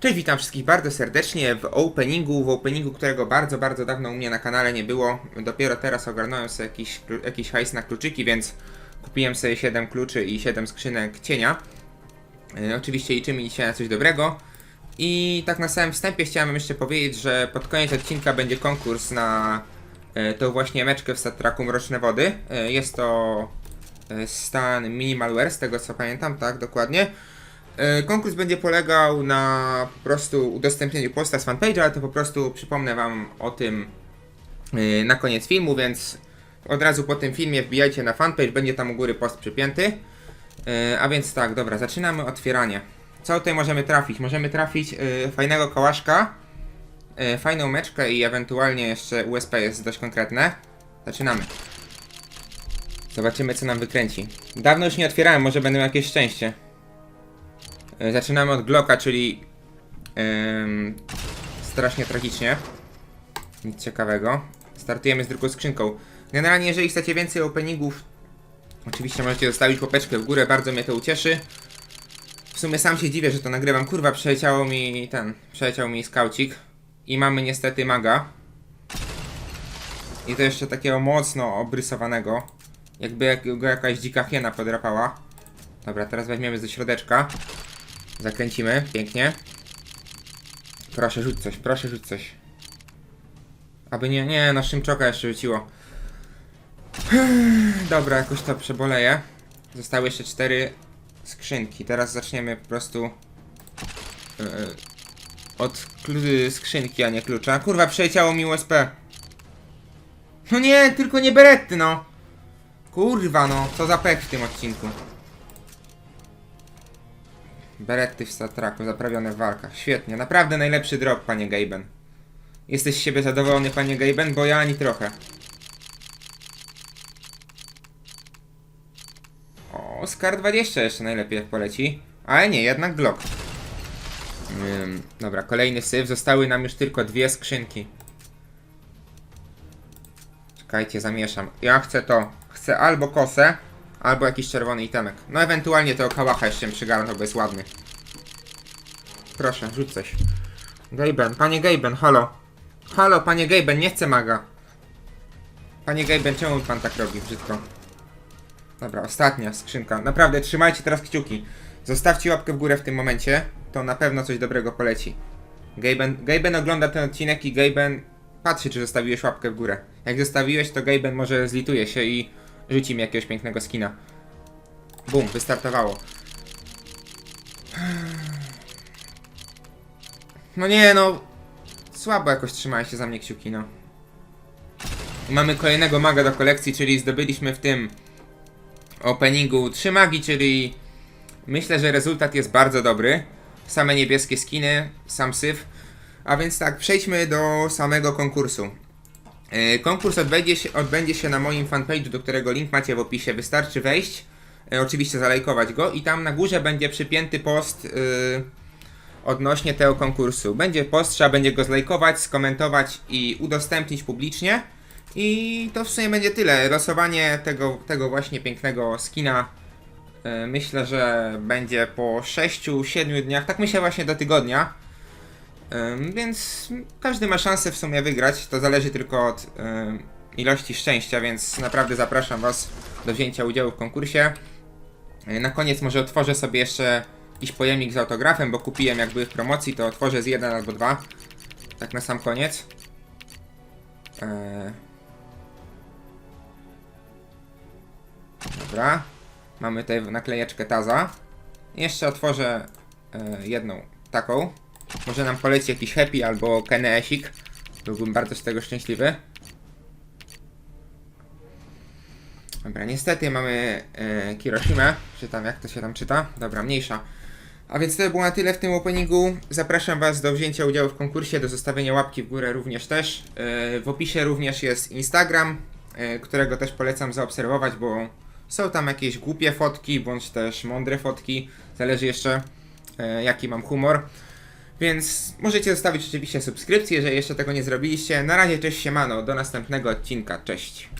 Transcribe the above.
Cześć, witam wszystkich bardzo serdecznie w openingu, w openingu, którego bardzo, bardzo dawno u mnie na kanale nie było. Dopiero teraz ogarnąłem sobie jakiś, jakiś hajs na kluczyki, więc kupiłem sobie 7 kluczy i 7 skrzynek cienia. E, oczywiście liczymy dzisiaj na coś dobrego. I tak na samym wstępie chciałem jeszcze powiedzieć, że pod koniec odcinka będzie konkurs na e, tą właśnie meczkę w Statraku Mroczne Wody. E, jest to e, stan Minimalware, z tego co pamiętam, tak, dokładnie. E, Konkurs będzie polegał na po prostu udostępnieniu posta z fanpage'a, ale to po prostu przypomnę Wam o tym e, na koniec filmu, więc od razu po tym filmie wbijajcie na fanpage, będzie tam u góry post przypięty. E, A więc tak, dobra, zaczynamy otwieranie. Co tutaj możemy trafić? Możemy trafić fajnego kołaszka, fajną meczkę i ewentualnie jeszcze USP jest dość konkretne. Zaczynamy. Zobaczymy co nam wykręci. Dawno już nie otwierałem, może będą jakieś szczęście. E, Zaczynamy od Glocka, czyli strasznie tragicznie. Nic ciekawego. Startujemy z drugą skrzynką. Generalnie, jeżeli chcecie więcej openingów, oczywiście możecie zostawić łapeczkę w górę, bardzo mnie to ucieszy. W sumie sam się dziwię, że to nagrywam. Kurwa, przeleciało mi ten, przeleciał mi skaucik. I mamy niestety maga. I to jeszcze takiego mocno obrysowanego. Jakby jak, go jakaś dzika hiena podrapała. Dobra, teraz weźmiemy ze środeczka. Zakręcimy, pięknie. Proszę rzuć coś, proszę rzuć coś. Aby nie, nie, no Szymczoka jeszcze rzuciło. Dobra, jakoś to przeboleję. Zostały jeszcze cztery skrzynki. Teraz zaczniemy po prostu yy, od skrzynki, a nie klucza. Kurwa, przeleciało mi USP. No nie, tylko nie beretty, no. Kurwa, no, co za pech w tym odcinku. Beretty w Statraku, zaprawione w walkach. Świetnie, naprawdę najlepszy drop, panie Gaben. Jesteś z siebie zadowolony, panie Gaben? Bo ja ani trochę. O, Scar 20 jeszcze najlepiej jak poleci. Ale nie, jednak Glock. Ym, dobra, kolejny syf. Zostały nam już tylko dwie skrzynki. Czekajcie, zamieszam. Ja chcę to. Chcę albo kosę, albo jakiś czerwony itemek. No ewentualnie to kałacha jeszcze mi przygarnął, bo jest ładny. Proszę, rzuć coś. Gaben, panie Gaben, halo. Halo, panie Gaben, nie chcę maga. Panie Gaben, czemu pan tak robi brzydko? Dobra, ostatnia skrzynka. Naprawdę, trzymajcie teraz kciuki. Zostawcie łapkę w górę w tym momencie. To na pewno coś dobrego poleci. Gaben, Gaben ogląda ten odcinek i Gaben patrzy, czy zostawiłeś łapkę w górę. Jak zostawiłeś, to Gaben może zlituje się i rzuci mi jakiegoś pięknego skina. Bum, wystartowało. No nie, no. Słabo jakoś trzymałeś się za mnie kciuki, no. Mamy kolejnego maga do kolekcji, czyli zdobyliśmy w tym openingu 3 magi, czyli myślę, że rezultat jest bardzo dobry. Same niebieskie skiny, sam syf. A więc tak, przejdźmy do samego konkursu. E, Konkurs odbędzie się, odbędzie się na moim fanpage'u, do którego link macie w opisie. Wystarczy wejść, e, oczywiście zalajkować go i tam na górze będzie przypięty post y, odnośnie tego konkursu. Będzie post, trzeba będzie go zlajkować, skomentować i udostępnić publicznie. I to w sumie będzie tyle. Losowanie tego, tego właśnie pięknego skina e, myślę, że będzie po 6-7 dniach, tak myślę właśnie do tygodnia. Więc każdy ma szansę w sumie wygrać. To zależy tylko od ilości szczęścia, więc naprawdę zapraszam Was do wzięcia udziału w konkursie. Yy, Na koniec może otworzę sobie jeszcze jakiś pojemnik z autografem, bo kupiłem jak były w promocji, to otworzę z jeden albo dwa. Tak na sam koniec. Eee. Dobra. Mamy tutaj naklejeczkę Taza. Jeszcze otworzę e, jedną taką. Może nam poleci jakiś happy albo Keneesik. Byłbym bardzo z tego szczęśliwy. Dobra, niestety mamy e, Kiroshima. Czytam jak to się tam czyta. Dobra, mniejsza. A więc to było na tyle w tym openingu. Zapraszam Was do wzięcia udziału w konkursie, do zostawienia łapki w górę również też. E, w opisie również jest Instagram, e, którego też polecam zaobserwować, bo są tam jakieś głupie fotki, bądź też mądre fotki. Zależy jeszcze e, jaki mam humor. Więc możecie zostawić oczywiście subskrypcję, jeżeli jeszcze tego nie zrobiliście. Na razie, cześć siemano, do następnego odcinka, cześć.